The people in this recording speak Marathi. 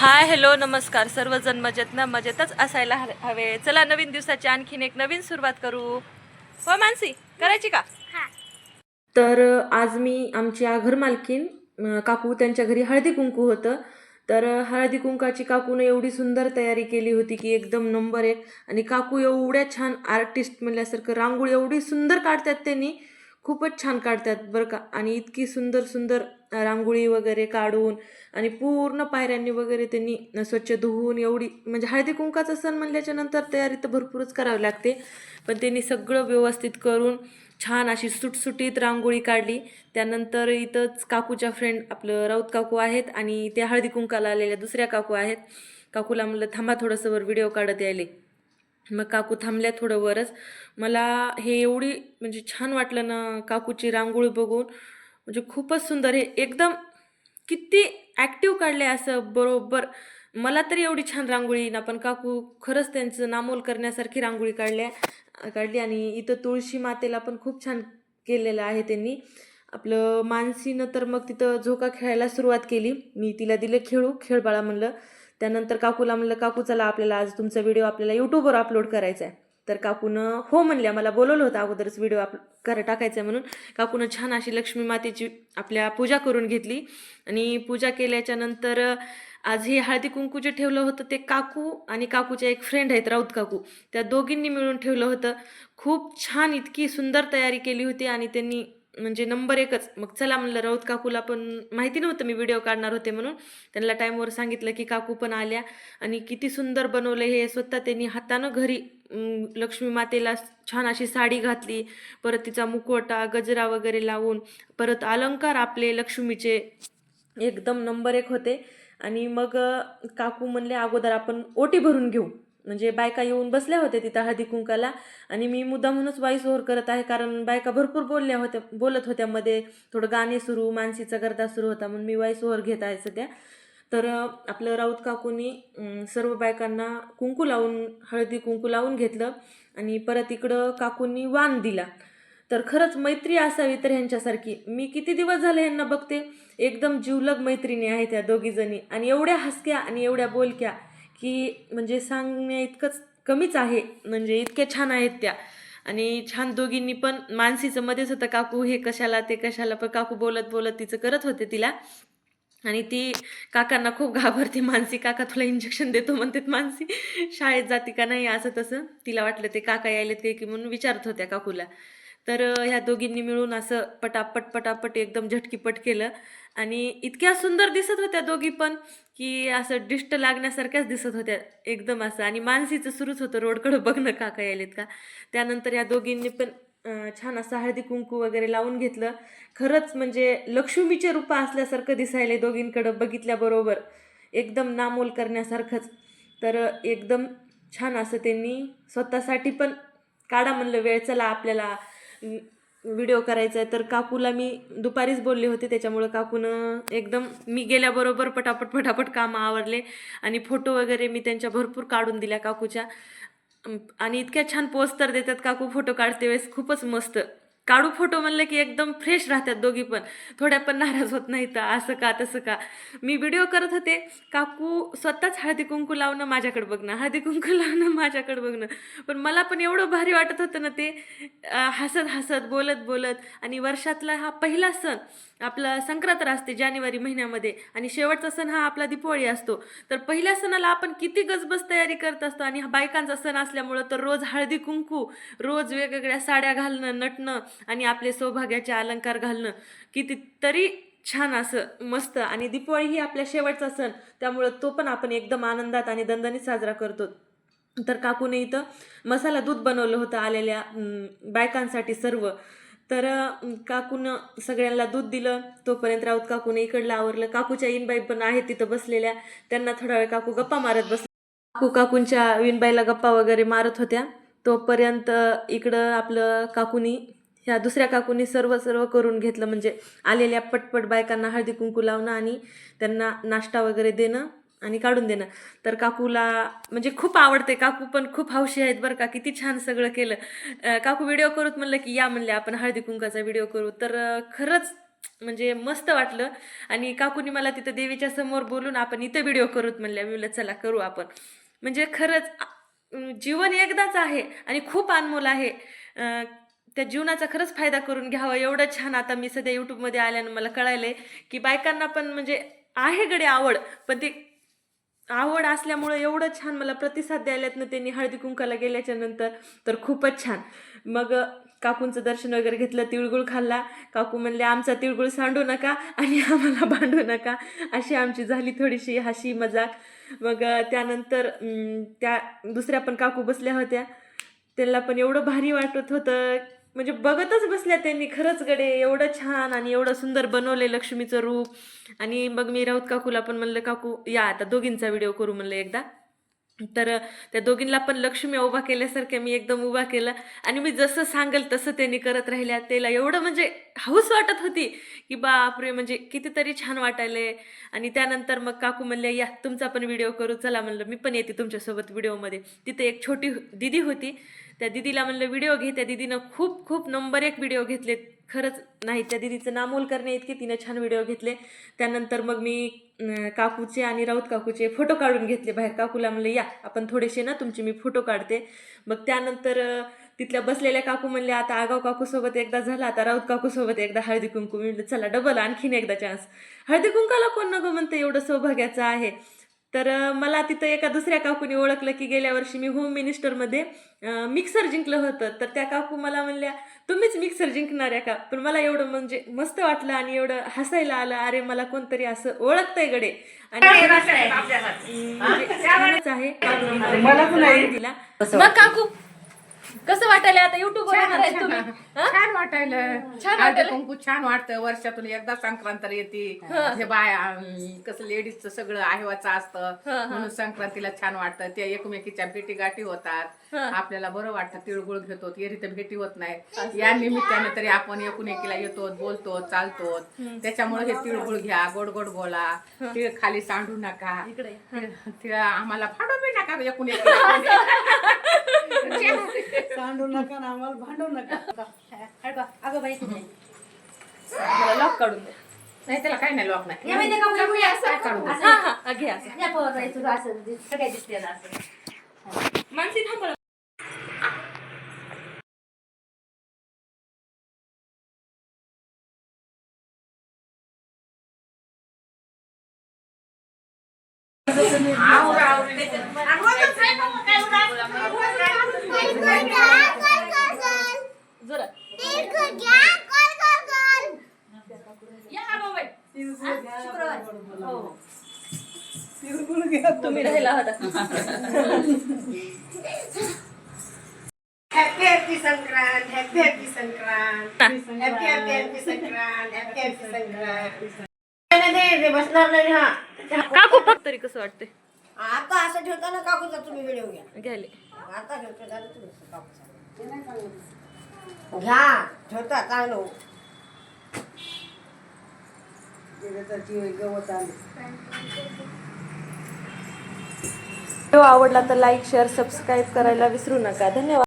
हाय हॅलो नमस्कार. सर्वजण मजेत ना? मजेतच असायला हवे चला नवीन दिवसाची आणखीन एक नवीन सुरुवात करू. हो मानसी करायची का? तर आज मी आमची घर मालकीन अं, काकू त्यांच्या घरी हळदी कुंकू होतं. तर हळदी कुंकाची काकूनं एवढी सुंदर तयारी केली होती की एकदम नंबर एक. आणि काकू एवढ्या छान आर्टिस्ट म्हणल्यासारखं रांगोळी एवढी सुंदर काढतात त्यांनी. खूपच छान काढतात बरं का. आणि इतकी सुंदर सुंदर रांगोळी वगैरे काढून आणि पूर्ण पायऱ्यांनी वगैरे त्यांनी स्वच्छ धुवून एवढी म्हणजे हळदी कुंकाचा सण म्हणल्याच्या नंतर तयारी तर भरपूरच करावी लागते. पण त्यांनी सगळं व्यवस्थित करून छान अशी सुटसुटीत रांगोळी काढली. त्यानंतर इथंच काकूच्या फ्रेंड आपलं राऊत काकू आहेत आणि त्या हळदी कुंकाला आलेल्या दुसऱ्या काकू आहेत. काकूला म्हणलं थांबा थोडंसं वर व्हिडिओ काढत यायले. मग काकू थांबल्या थोडं वरच. मला हे एवढी म्हणजे छान वाटलं ना काकूची रांगोळी बघून. म्हणजे खूपच सुंदर हे एकदम किती ॲक्टिव्ह काढले असं बरोबर. मला तरी एवढी छान रांगोळी ना पण काकू खरंच त्यांचं नामोल करण्यासारखी रांगोळी काढल्या काढली आणि इथं तुळशी मातेला पण खूप छान केलेलं आहे त्यांनी. आपलं मानसीनं तर मग तिथं झोका खेळायला सुरुवात केली. मी तिला दिलं खेळू खेळ बाळा म्हणलं. त्यानंतर काकूला म्हणलं काकू चला आपल्याला आज तुमचा व्हिडिओ आपल्याला यूट्यूबवर अपलोड करायचा आहे तर काकूनं हो म्हणल्या. मला बोलवलं होतं अगोदरच व्हिडिओ आप कर टाकायचा आहे म्हणून. काकूनं छान अशी लक्ष्मी मातेची आपल्या पूजा करून घेतली. आणि पूजा केल्याच्यानंतर आज हे हळदी कुंकू जे ठेवलं होतं ते काकू आणि काकूच्या एक फ्रेंड आहेत राऊत काकू. त्या दोघींनी मिळून ठेवलं होतं. खूप छान इतकी सुंदर तयारी केली होती आणि त्यांनी म्हणजे नंबर एकच. मग चला म्हणलं राऊत काकूला पण माहिती नव्हतं मी व्हिडिओ काढणार होते म्हणून. त्यांना टाईमवर सांगितलं की काकू पण आल्या आणि किती सुंदर बनवलं हे. स्वतः त्यांनी हातानं घरी लक्ष्मी मातेला छान अशी साडी घातली. परत तिचा मुखवटा गजरा वगैरे लावून परत अलंकार आपले लक्ष्मीचे एकदम नंबर एक होते. आणि मग काकू म्हणले अगोदर आपण ओटी भरून घेऊ. म्हणजे बायका येऊन बसल्या होत्या तिथं हळदी कुंकाला. आणि मी मुद्दा म्हणूनच वाईस ओव्हर करत आहे कारण बायका भरपूर बोलल्या होत्या बोलत होत्या मध्ये. थोडं गाणे सुरू मानसीचा गर्दा सुरू होता म्हणून मी वाईस ओव्हर घेत आहे सध्या. तर आपलं राऊत काकूनी सर्व बायकांना कुंकू लावून हळदी कुंकू लावून घेतलं. आणि परत इकडं काकूंनी वाण दिला. तर खरंच मैत्री असावी तर ह्यांच्यासारखी. मी किती दिवस झाले ह्यांना बघते? एकदम जीवलग मैत्रिणी आहेत त्या दोघीजणी आणि एवढ्या हसक्या आणि एवढ्या बोलक्या. की म्हणजे सांगण्या इतकंच कमीच आहे. म्हणजे इतक्या छान आहेत त्या. आणि छान दोघींनी पण मानसीचं मध्येच होतं काकू हे कशाला ते कशाला पण काकू बोलत बोलत तिचं करत होते तिला. आणि ती काकांना खूप घाबरते मानसी काका तुला इंजेक्शन देतो म्हणतात मानसी. शाळेत जाते का नाही असं तसं. तिला वाटलं ते काका यायलेत ते की म्हणून विचारत होत्या काकूला. तर ह्या दोघींनी मिळून असं पटापट पटापट एकदम झटकीपट केलं. आणि इतक्या सुंदर दिसत होत्या दोघी पण की असं डिष्ट लागण्यासारख्याच दिसत होत्या एकदम असं. आणि मानसीचं सुरूच होतं रोडकडं बघणं काका यायलेत का? त्यानंतर या दोघींनी पण छान असं हळदी कुंकू वगैरे लावून घेतलं. खरंच म्हणजे लक्ष्मीचे रूप असल्यासारखं दिसायले दोघींकडं बघितल्याबरोबर. एकदम नामोल करण्यासारखंच. तर एकदम छान असं त्यांनी स्वतःसाठी पण काढा म्हणलं वेळ चला आपल्याला व्हिडिओ करायचा आहे तर काकूला मी दुपारीच बोलले होते त्याच्यामुळं काकूनं एकदम मी गेल्याबरोबर पटापट पटापट कामं आवरले आणि फोटो वगैरे मी त्यांच्या भरपूर काढून दिल्या काकूच्या. आणि इतक्या छान पोस्ट तर देतात काकू फोटो काढते वेळेस खूपच मस्त. काढू फोटो म्हणलं की एकदम फ्रेश राहतात दोघी पण. थोड्या पण नाराज होत नाही तर असं का तसं का. मी व्हिडिओ करत होते. काकू स्वतःच हळदी कुंकू लावणं माझ्याकडे बघणं हळदी कुंकू लावणं माझ्याकडे बघणं. पण मला पण एवढं भारी वाटत होतं ना ते हसत हसत बोलत बोलत. आणि वर्षातला हा पहिला सण आपला संक्रांत असते जानेवारी महिन्यामध्ये. आणि शेवटचा सण हा आपला दिवाळी असतो. तर पहिल्या सणाला आपण किती गजबज तयारी करत असतो. आणि हा बायकांचा सण असल्यामुळं तर रोज हळदी कुंकू रोज वेगवेगळ्या साड्या घालणं नटणं आणि आपले सौभाग्याचे अलंकार घालणं किती तरी छान असं मस्त. आणि दीपावळी ही आपल्या शेवटचा सण त्यामुळं तो पण आपण एकदम आनंदात आणि दणदणीत साजरा करतो. तर काकूने इथं मसाला दूध बनवलं होतं आलेल्या बायकांसाठी सर्व. तर काकून काकूनं सगळ्यांना दूध दिलं. तोपर्यंत राऊत काकूने इकडलं आवरलं. काकूच्या इनबाई पण आहेत तिथं बसलेल्या. त्यांना थोडा वेळ काकू गप्पा मारत बस काकू काकूंच्या विणबाईला गप्पा वगैरे मारत होत्या. तोपर्यंत इकडं आपलं काकूनी ह्या दुसऱ्या काकूनी सर्व सर्व करून घेतलं. म्हणजे आलेल्या पटपट बायकांना हळदी कुंकू लावणं आणि त्यांना नाश्ता वगैरे देणं आणि काढून देणं. तर काकूला म्हणजे खूप आवडते. काकू पण खूप हौशी आहेत बरं का. किती छान सगळं केलं. काकू व्हिडिओ करूत म्हणलं की या म्हणले आपण हळदी कुंकाचा व्हिडिओ करू. तर खरंच म्हणजे मस्त वाटलं. आणि काकूनी मला तिथं देवीच्या समोर बोलून आपण इथं व्हिडिओ करूत म्हणल्या. मी म्हणलं चला करू आपण. म्हणजे खरंच जीवन एकदाच आहे आणि खूप अनमोल आहे. त्या जीवनाचा खरंच फायदा करून घ्यावा. एवढं छान आता मी सध्या यूट्यूबमध्ये आल्यानं मला कळालंय की बायकांना पण म्हणजे आहे गडे आवड पण ते आवड असल्यामुळं एवढं छान मला प्रतिसाद द्यायलात ना त्यांनी हळदी कुंकाला गेल्याच्यानंतर. तर खूपच छान. मग काकूंचं दर्शन वगैरे घेतलं तिळगुळ खाल्ला. काकू म्हणले आमचा तिळगुळ सांडू नका आणि आम्हाला भांडू नका. अशी आमची झाली थोडीशी हशी मजाक. मग त्यानंतर त्या दुसऱ्या पण काकू बसल्या होत्या. त्यांना पण एवढं भारी वाटत होतं म्हणजे बघतच बसल्या त्यांनी खरंच गडे एवढं छान आणि एवढं सुंदर बनवले लक्ष्मीचं रूप. आणि मग मी राऊत काकूला पण म्हणलं काकू या आता दोघींचा व्हिडिओ करू म्हणलं एकदा. तर त्या दोघींना पण लक्ष्मी उभा केल्यासारख्या मी एकदम उभा केलं. आणि मी जसं सांगेल तसं त्यांनी करत राहिल्या त्याला एवढं म्हणजे हौस वाटत होती की बापरे म्हणजे कितीतरी छान वाटायले. आणि त्यानंतर मग काकू म्हणले या तुमचा पण व्हिडिओ करू. चला म्हणलं मी पण येते तुमच्यासोबत व्हिडिओमध्ये. तिथे एक छोटी दिदी होती. त्या दिदीला म्हणलं व्हिडिओ घे. त्या दिदीनं खूप खूप नंबर एक व्हिडिओ घेतले खरंच नाही त्या दिदीचं नामोल करणे इतके तिनं छान व्हिडिओ घेतले. त्यानंतर मग मी काकूचे आणि राऊत काकूचे फोटो काढून घेतले बाहेर. काकूला म्हणलं या आपण थोडेसे ना तुमचे मी फोटो काढते. मग त्यानंतर तिथल्या बसलेल्या काकू म्हणले आता आगाव काकूसोबत एकदा झाला आता राऊत काकूसोबत एकदा हळदी कुंकू. म्हणलं चला डबल आणखीन एकदा चान्स हळदी कुंकाला कोण नको म्हणतं? एवढं सौभाग्याचं आहे. तर मला तिथं एका दुसऱ्या काकूने ओळखलं की गेल्या वर्षी मी होम मिनिस्टरमध्ये मिक्सर जिंकलं होतं. तर त्या काकू मला म्हणल्या तुम्हीच मिक्सर जिंकणार आहे का? पण मला एवढं म्हणजे मस्त वाटलं आणि एवढं हसायला आलं अरे मला कोणतरी असं ओळखतंय गडे. आणि म्हणजे आहे. नाही. तिला मग काकू कसं वाटायला आता युट्यूब येणार आहे तुम्ही? हा? छान वाटायलं. छान हळदी वाटायलं? कुंकू छान वाटतं. वर्षातून एकदा संक्रांत येते. हे. बाय अं, कसं लेडीजचं सगळं आहिवाचं असतं. म्हणून संक्रांतीला छान वाटतं. ते एकमेकीच्या भेटी गाठी होतात आपल्याला बरं वाटतं. तिळगुळ घेतो. एरी तर भेटी होत नाही. या निमित्ताने तरी आपण एकूण एकीला येतो बोलतो चालतो त्याच्यामुळे हे तिळगुळ घ्या गोड गोड बोला तिळ खाली सांडू नका. इकडे. तिळ- तिळ आम्हाला फाडू बी नका एकूण एकीला सांडू नका ना आम्हाला भांडू नका अगं बाई मला लॉक काढून दे नाही त्याला काय नाही लोक नाही या माहिती का कमी असं काय काढू दे. हा हा हा, घे असं या तुझं असं सगळ्या असं मानसी थांबा तुम्ही राहिला होता happy happy Sankrant happy happy Sankrant happy happy happy Sankrant happy happy Sankrant नाही, नाही, ते बसणार नाही हा. काकू फक्त तरी कसं वाटतंय? आता असं ठेवताना काकूचा तुम्ही व्हिडिओ घ्या. घ्यायले आता ठेवतो झालं तुम्ही काकूचा. घ्या ठेवता चांगलं गवत आले. व्हिडिओ आवडला तर लाईक शेअर सबस्क्राईब करायला विसरू नका. धन्यवाद.